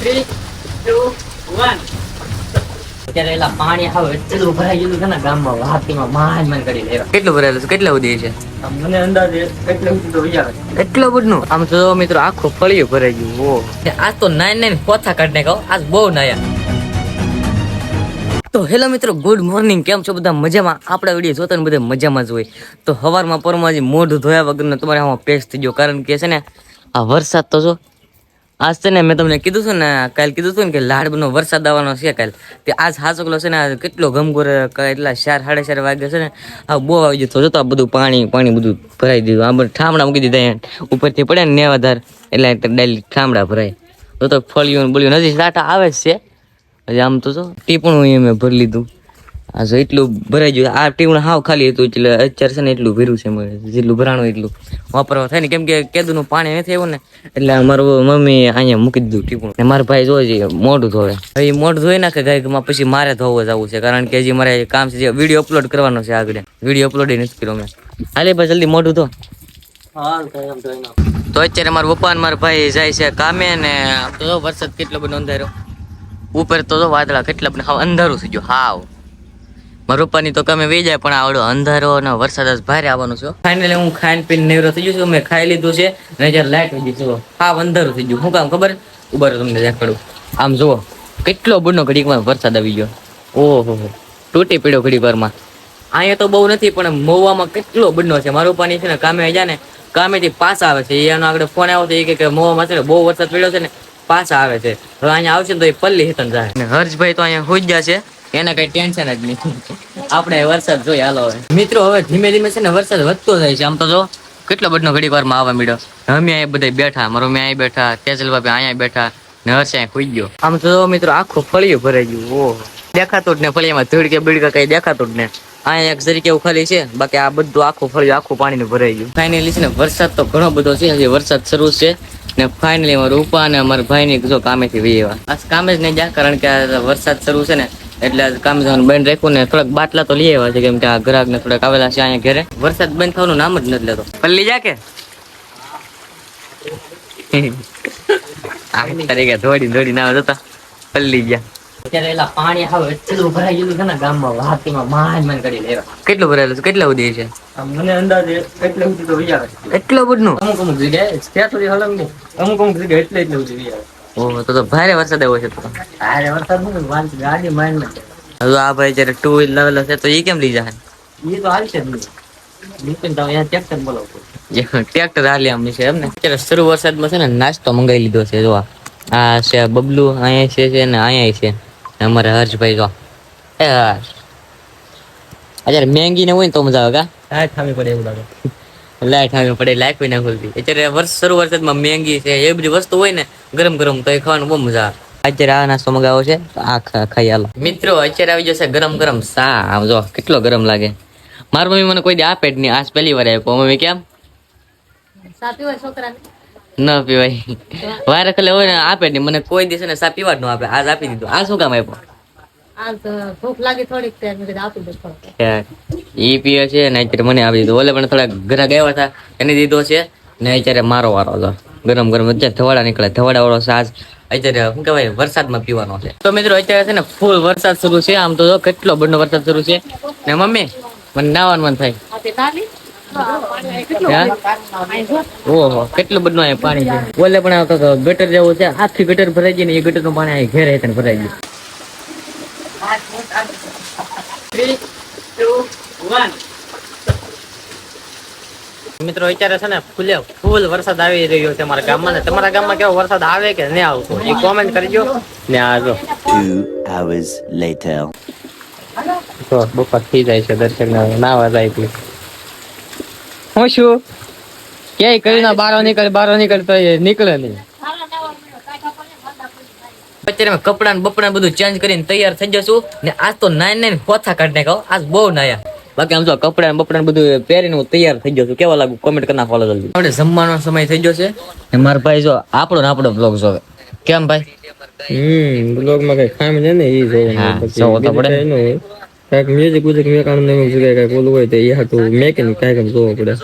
Three, two, one. અત્યારે એલા પાણી આવે એટલું ભરાઈ ગયેલું છે ને ગામમાં વાતીમાં માન માન કરી લેવા. કેટલું ભરેલું છે? કેટલા સુધી છે? મને અંદાજે એટલે સુધી વિચાર એટલો બધું? આમ તો મિત્રો આખું ફળિયું ભરાઈ ગયું ઓ આજ તો નાઈન નાઈન પોથા કાઢને કહો આજ બહુ નાયા. તો હેલો મિત્રો ગુડ મોર્નિંગ કેમ છો બધા? મજામાં? આપણા વીડિયો જોતા ને બધા મજામાં જ હોય. તો હવારમાં પરમાજી મોઢ મોઢું ધોયા વગરનો તમારે આમાં પેસ્ટ થઈ ગયો કારણ કે છે ને આ વરસાદ તો જો આજ છે ને મેં તમને કીધું છું ને, કાલ કીધું હતું ને કે લાડનો વરસાદ આવવાનો છે કાલ. તે આજ હાસકલો છે ને કેટલો ગમગોર એટલા ચાર સાડા ચાર વાગે છે ને, આ બહુ આવી જતો જતો આ બધું પાણી પાણી બધું ભરાઈ દીધું. આ બધું ઠામડા મૂકી દીધા ઉપરથી પડે ને નેવાધાર, એટલે ડાયલી ઠામડા ભરાય. તો તો ફળિયું બોલ્યું નથી સાટા આવે જ છે. હજી આમ તો જો, ટીપણું અહીંયા મેં ભરી લીધું. આ જો એટલું ભરાઈ ગયું. આ ટીમણ હાવ ખાલી હતું એટલે અત્યારે છે ને એટલું ભર્યું છે જેટલું ભરાણું એટલું. વાપરવા થાય ને કેમ કે કેદુનું પાણી નથી આવ્યું ને એટલે મારું મમ્મી અહીંયા મૂકી દીધું ટીપણું ને મારા ભાઈ જોઈએ મોઢું ધોવે. એ મોઢું ધોઈ નાખે ગાયકમાં પછી મારે ધોવા જવું છે કારણ કે હજી મારે કામ છે જે વીડિયો અપલોડ કરવાનો છે આગળ. વીડિયો અપલોડ નથી કર્યો મેં. હાલે ભાઈ જલ્દી મોઢું ધો. તો અત્યારે મારા પપ્પા અને મારા ભાઈ જાય છે કામે ને તો વરસાદ કેટલો બધો અંધારો ઉપર તો વાદળા કેટલા બધા અંધારું થઈ ગયું હાવ. મારા પપ્પાની તો કામે વહી જાય પણ આવડો અંધારો અને વરસાદ જ ભારે આવવાનો છે ફાઇનલી હું ખાઈને પીને નેવરો થઈ ગયો છું મેં ખાઈ લીધું છે ને જ્યારે લાઈટ વહી ગઈ છે હાવ અંધારું થઈ ગયું. શું કામ ખબર? ઊભા તમને દેખાડું. આમ જુઓ કેટલો બુનો ઘડીકમાં વરસાદ આવી ગયો. ઓહો હો તૂટી પીડ્યો ઘડી વારમાં અહીંયા તો બહુ નથી પણ મોવામાં કેટલો બુનો છે. મારું પાણી છે ને કામે જાય ને કામેથી પાસ આવે છે. એનો આગળ ફોન આવ્યો તો એ કહે કે મોવામાં છે ને બહુ વરસાદ પડ્યો છે ને પાછા આવે છે. હવે અહીંયા આવશે ને તો એ પલ્લી હેતન જાય. ને હર્ષભાઈ તો અહીંયા હોઈ ગયા છે. એને કઈ ટેન્શન જ નહીં આપણે વરસાદ જોઈએ હાલો હવે. મિત્રો, હવે ધીમે ધીમે છે ને વરસાદ વધતો જાય છે. આમ તો જો કેટલો બધો ઘડી વારમાં આવવા મળ્યો અમે અહીંયા બધા બેઠા. મારો મેં અહીં બેઠા. તેજલ બાપી અહીંયા બેઠા. ને હર્ષ અહીંયા ખુઈ ગયો. આમ તો મિત્રો, આખું ફળિયું ભરાઈ ગયું. ઓહો. દેખાતું જ ને ફળિયામાં ધૂળ કે બીડ કઈ દેખાતું જ ને. અહીંયા એક જરીકે એવું ખાલી છે. બાકી આ બધું આખું ફળિયું, આખું પાણીનું ભરાઈ ગયું. ફાઇનલી છે ને વરસાદ તો ઘણો બધો છે. હજી વરસાદ શરૂ છે. ને ફાઇનલી અમારા રૂપા અને અમારા ભાઈની જો કામેથી વી એવા આજ કામે જ નહીં જ્યાં કારણ કે આ વરસાદ શરૂ છે ને એટલે આજ કામે જવાનું બંધ રાખ્યું ને થોડાક બાટલા તો લઈ આવ્યા છે કેમ કે આ ગ્રાહક ને થોડાક આવેલા છે અહીંયા ઘરે. વરસાદ બંધ થવાનું નામ જ નથી લેતો. પલ્લી જા કે. તરીકે દોડી દોડી ના જતા પલ્લી ગયા અત્યારે એલા પાણી આવે એટલું ભરાઈ ગયેલું છે ને ગામમાં વાતીમાં માન માન કરી લેવા. કેટલું ભરેલું છે? કેટલા સુધી છે? મને અંદાજે એટલે સુધી તો વિચાર એટલું બધું? અમુક અમુક જગ્યાએ ત્યાં સુધી હલમ નહીં. અમુક અમુક જગ્યાએ એટલે એટલે સુધી વિચાર ઓહો તો તો ભારે વરસાદ આવ્યો છે તો. અરે વરસાદનું વાંચ ગાડી માનમાં હવે આ ભાઈ જયારે ટુ વ્હીલ લાવેલો છે તો એ કેમ લઈ જાય? એ તો હાલશે જ તો અહીંયા ટ્રેક્ટર બોલાવતો ટ્રેક્ટર હાલી આમ છે એમ ને અત્યારે શરૂ વરસાદમાં છે ને નાસ્તો મંગાવી લીધો છે જો આ. છે બબલુ અહીંયા છે છે ને અહીંયા છે. અમારે હર્ષભાઈ જો. એ હર્ષ. અત્યારે મેંગી ને હોય ને તો મજા આવે કા? હા ખામી પડે એવું લાગે. લાઈટ આવી પડે લાઈટ હોય ના ખુલતી. અત્યારે વર્ષ શરૂ વરસાદમાં મેંગી છે એ બધી વસ્તુ હોય ને ગરમ ગરમ તો એ ખાવાનું બહુ મજા આવે. અત્યારે આ નાસ્તો મગાવો છે આ ખાઈ હાલો મિત્રો અત્યારે આવી જશે ગરમ ગરમ સા. આમ જો કેટલો ગરમ લાગે. મારી મમ્મી મને કોઈ દે આપે જ નહીં આજ પહેલી વાર આપ્યો. મમ્મી કેમ? ન પીવાય. વારે ખલે હોય ને આપે નહીં મને કોઈ દિવસ ને સા પીવા જ ન આપે. આજ આપી દીધું. આ શું કામ આપ્યો? આ ભૂખ લાગી થોડીક આપી દઉં ઈ પીએ છે ને અત્યારે મને આપી દીધું. ઓલે પણ થોડા ઘરે ગયા હતા, એને દીધો છે ને અત્યારે મારો વારો હતો. ગરમ ગરમ અત્યારે ધવાડા નીકળે. ધવાડા વાળો સાજ અત્યારે શું કહેવાય, વરસાદમાં પીવાનો છે. તો મિત્રો, અત્યારે છે ને ફૂલ વરસાદ શરૂ છે. આમ તો કેટલો બધો વરસાદ શરૂ છે. ને મમ્મી, મને નાવાનું મન થાય. ઓહો, કેટલું બધું અહીંયા પાણી ઓલે પણ આવતો ગટર જેવું છે. આખી ગટર ભરાઈ ગઈ ને એ ગટરનું પાણી અહીં ઘેર ભરાઈ ગયું. મિત્રો અત્યારે છે ને ફૂલે ફૂલ વરસાદ આવી રહ્યો છે અમારા ગામમાં ને તમારા ગામમાં કેવો વરસાદ આવે કે નહીં આવતો? એ કોમેન્ટ કરજો. ને આ hours later. તો બપોર થઈ જાય છે દર્શન નાવા જાય એટલે. હું શું ક્યાંય કરી ના બારો નીકળે બારો નીકળે તો એ નીકળે નહીં. અત્યારે મેં કપડા ને બપડા બધું ચેન્જ કરીને તૈયાર થઈ જશું ને આજ તો નાઈન નાઈન પોથા કાઢી નાખો આજ બહુ નાયા. બાકી આમ જો કપડા બપડા બધું પહેરીને હું તૈયાર થઈ ગયો છું. કેવા લાગુ? કોમેન્ટ કરી નાખો જલ્દી. આપણે જમવાનો સમય થઈ ગયો છે. ને મારા ભાઈ જો આપણો ને આપણો બ્લોગ જોવે. કેમ ભાઈ? હમ બ્લોગમાં કઈ ખામ છે ને એ જોવાનું જોવો તો પડે. કાંઈ કાંઈક મ્યુઝિક બ્યુઝિક મેં ને એવું જગ્યાએ કાંઈક ઓલું હોય તો એ હાટું મેકિંગ કાંઈક એમ જોવું પડે.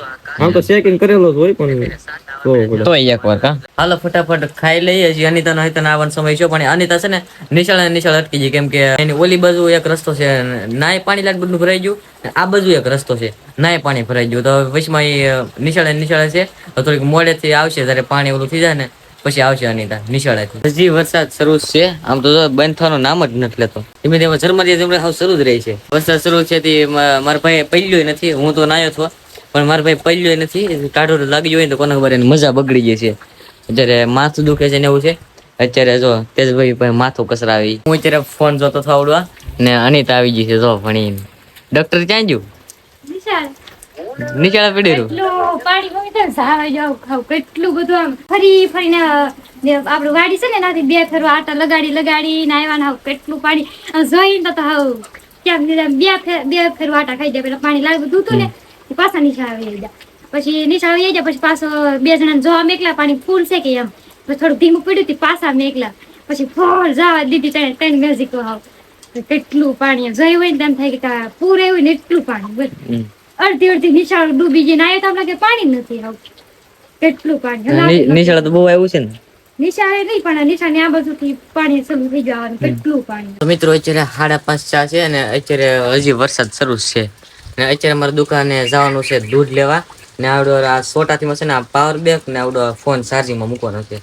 આમ તો ચેકિંગ કરેલો જ હોય પણ તો એક વાર કા? હાલો ફટાફટ ખાઈ લઈએ છીએ અનિતા નો હિતન આવવાનો સમય છે પણ અનિતા છે ને નિશાળ ને નિશાળ અટકી ગઈ. કેમ કે એની ઓલી બાજુ એક રસ્તો છે નાય પાણી લાટ બધું ભરાઈ ગયું આ બાજુ એક રસ્તો છે નાય પાણી ભરાઈ ગયું. તો વચમાં એ નિશાળે નિશાળે છે તો થોડીક મોડેથી આવશે ત્યારે પાણી ઓલું થઈ જાય ને પછી આવશે અનિતા નિશાળેથી. હજી વરસાદ શરૂ છે. આમ તો બંધ થવાનું નામ જ નથી લેતો. ધીમે ધીમે ઝરમરી ઝરમરી શરૂ જ રહી છે. વરસાદ શરૂ છે તે મારા ભાઈ પહેલ્યો નથી હું તો નાયો છો. પણ મારા ભાઈ પડ્યો નથી. ટાઢો લાગી હોય તો કોને ખબર એની મજા બગડી ગઈ છે. અત્યારે માથું દુખે છે ને એવું છે. અત્યારે જો તેજભાઈ ભાઈ માથું કસરાવી. હું અત્યારે ફોન જોતો થાવડવા ને અનિતા આવી ગઈ છે જો ભણીને. ડોક્ટર ક્યાં ગયું? નીચે પડી રહ્યું? કેટલું પાણી તો ઝાડા જાવ ખાવ કેટલું બધું આમ ફરી ફરીને આપણું વાડી છે ને એનાથી બે ફેરો આટા લગાડી લગાડી ને આવ્યા ને કેટલું પાણી. જોઈને તો હાવ ક્યાંક બે ફેર બે ફેરો આટા ખાઈ જાય પેલા પાણી લાગ્યું હતું ને. પાછા નિશાળ આવી ગયા પછી નિશાળ આવી જાય પછી પાછો બે જણા જોવા મેકલા પાણી ફૂલ છે કે એમ. પછી થોડું ધીમું પડ્યું હતું પાછા મેકલા. પછી ફોલ જવા દીધી ત્રણ ત્રણ મેઝિક હાવ. કેટલું પાણી જોયું હોય ને તેમ થાય કે પૂર આવ્યું ને એટલું પાણી બોલ અડધી અડધી નિશાળ ડૂબી જઈને આવ્યો તો આમ લાગે પાણી નથી આવતું કેટલું પાણી નિશાળ તો બહુ આવ્યું છે ને? નિશાળે નહીં પણ નિશાળની આ બાજુથી પાણી શરૂ થઈ જવાનું કેટલું પાણી. મિત્રો અત્યારે સાડા પાંચ ચા છે અને અત્યારે હજી વરસાદ શરૂ છે. ને અત્યારે મારે દુકાને જવાનું છે દૂધ લેવા. ને આવડો આ સોટાથી માં છે ને આ પાવર બેંક ને આવડો ફોન ચાર્જિંગમાં મૂકવાનો છે.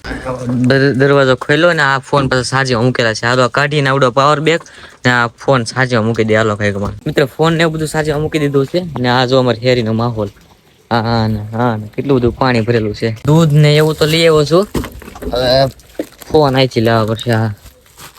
દરવાજો ખોલ્યો ને આ ફોન પાસે ચાર્જિંગમાં મૂકેલા છે. હાલો કાઢીને આવડો પાવર બેંક ને આ ફોન ચાર્જિંગમાં મૂકી દે. હાલો કંઈક મિત્રો ફોન ને એવું બધું ચાર્જિંગમાં મૂકી દીધું છે ને આ જો અમારે હેરીનો માહોલ. હા હા ને કેટલું બધું પાણી ભરેલું છે. દૂધ ને એવું તો લઈ આવ્યો છું. હવે ફોન અહીંથી લેવા પડશે, હા.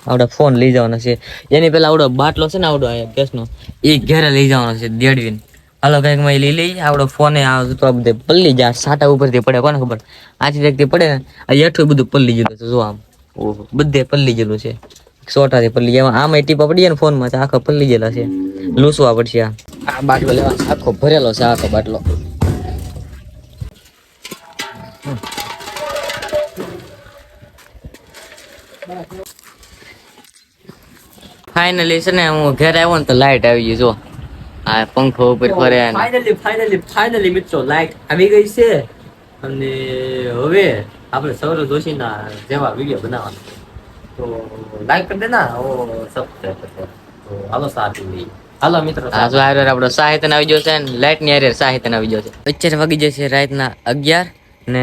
આવડે ફોન લઈ જવાનો છે. એની પેલા આવડો બાટલો છે ને આવડો ગેસનો, એ ઘેરે લઈ જવાનો છે, દેડવીને. હાલો કંઈકમાં લઈ લઈ, આવડો ફોન તો આ બધે પલ્લી જાય, સાટા ઉપરથી પડે, કોને ખબર? આથી વ્યક્તિ પડે ને, આ હેઠું બધું પલ્લી ગયેલું છે, જો આમ. ઓહો, બધે પલ્લી ગયેલું છે. સોટાથી પલ્લી જેવા આમાં ટીપા પડી ને ફોનમાં તો આખો પલ્લી ગયેલા છે. લૂસવા પડશે આ બાટલો લેવા, આખો ભરેલો છે, આખો બાટલો. ફાઇનલી છે ને હું ઘરે આવ્યો ને તો લાઇટ આવી ગઈ જો. આ પંખો ઉપર ફરે ફાઇનલી ફાઇનલી ફાઇનલી મિત્રો લાઈટ આવી ગઈ છે. અને હવે આપણે સૌરવ જોશીના જેવા વીડિયો બનાવવાનો તો લાઈક કરી દેના ઓ સબસ્ક્રાઇબ કરી તો હાલો સાથી હાલો મિત્રો આ જો આપણો સાહિત્ય આવી ગયો છે ને લાઇટની હારે સાહિત્ય આવી ગયો છે. અત્યારે વાગી જશે રાતના અગિયાર ને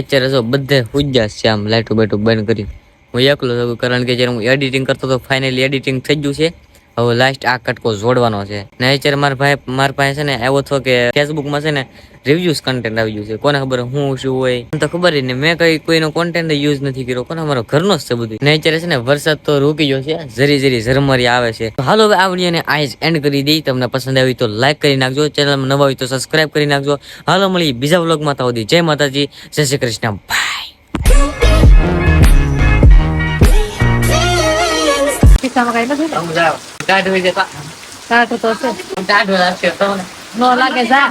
અત્યારે જો બધે હુજ્જા છે આમ લાઈટું બાઈટું બંધ કરી. હું એકલો છું, કારણ કે જ્યારે હું એડિટિંગ કરતો તો ફાઇનલી એડિટિંગ થઈ ગયું છે. હવે લાસ્ટ આ કટકો જોડવાનો છે. ને અત્યારે મારા ભાઈ, મારા પાસે છે ને એવો થયો કે ફેસબુકમાં છે ને રિવ્યુઝ કન્ટેન્ટ આવી ગયું છે. કોને ખબર હું શું હોય? તો ખબર ને મેં કઈ કોઈનો કોન્ટેન્ટ યુઝ નથી કર્યો. કોને અમારો ઘરનો જ છે બધું. ને અત્યારે છે ને વરસાદ તો રોકી ગયો છે. ઝરી જરી ઝરમરી આવે છે. હાલો હવે આ વિડીયોને એન્ડ કરી દઈ. તમને પસંદ આવી તો લાઈક કરી નાખજો. ચેનલમાં નવા હોય તો સબસ્ક્રાઇબ કરી નાખજો. હાલો મળી બીજા વ્લોગમાં તો જય માતાજી. જય શ્રી કૃષ્ણ. બાય ખિસ્સામાં કઈ નથી ટાઢ હોય જતા કાઢો તો છે ટાઢ લાગશે તો નો લાગે જા